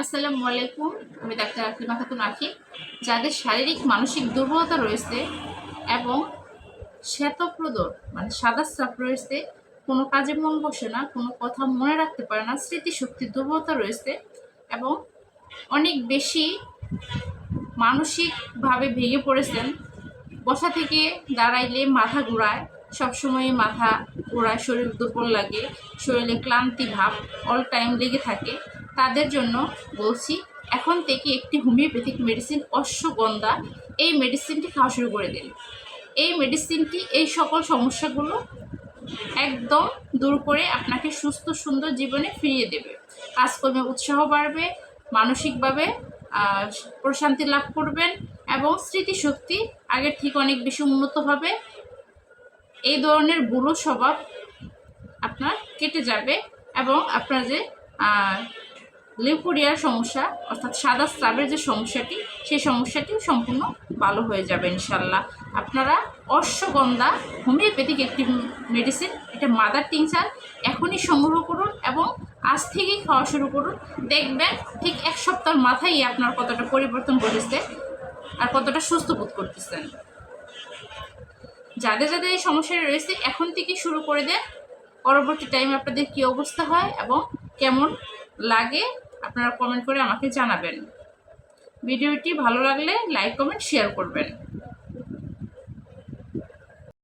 আসসালামু আলাইকুম, আমি ডাক্তার আকলিমা খাতুন আখি যাদের শারীরিক, মানসিক দুর্বলতা রয়েছে এবং শ্বেতপ্রদর মানে সাদা স্রাব রয়েছে, কোনো কাজে মন বসে না, কোনো কথা মনে রাখতে পারে না স্মৃতিশক্তির দুর্বলতা রয়েছে এবং অনেক বেশি মানসিকভাবে ভেঙে পড়েছেন। বসা থেকে দাঁড়াইলে মাথা ঘোরায়, সবসময় মাথা ঘোরায়, শরীর দুর্বল লাগে, শরীরে ক্লান্তি ভাব অল টাইম লেগে থাকে। তাদের জন্য বলছি, এখন থেকে একটি হোমিওপ্যাথিক মেডিসিন অশ্বগন্ধা, এই মেডিসিনটি খাওয়া শুরু করে দিন। এই মেডিসিনটি, এই সকল সমস্যাগুলো একদম দূর করে আপনাকে সুস্থ, সুন্দর জীবনে ফিরিয়ে দেবে। কাজকর্মে উৎসাহ বাড়বে, মানসিকভাবে প্রশান্তি লাভ করবেন এবং স্মৃতিশক্তি আগের থেকে অনেক বেশি উন্নত হবে। এই ধরনের বুড়ো স্বভাব আপনার কেটে যাবে এবং আপনার যে লিউকোরিয়ার সমস্যা, অর্থাৎ সাদা স্রাবের যে সমস্যাটি, সেই সমস্যাটি সম্পূর্ণ ভালো হয়ে যাবে ইনশাল্লাহ। আপনারা অশ্বগন্ধা, হোমিওপ্যাথিক একটি মেডিসিন এটা মাদার টিংচার এখনই সংগ্রহ করুন এবং আজ থেকেই খাওয়া শুরু করুন। দেখবেন ঠিক এক সপ্তাহের মাথায় আপনার কতটা পরিবর্তন ঘটেছে আর কতটা সুস্থ বোধ করতেছেন। যাদের যাদের এই সমস্যাটা রয়েছে, এখন থেকে শুরু করে দেন। পরবর্তী টাইমে আপনাদের কী অবস্থা হয় এবং কেমন লাগে আপনারা কমেন্ট করে আমাকে জানাবেন। ভিডিওটি ভালো লাগলে লাইক কমেন্ট শেয়ার করবেন।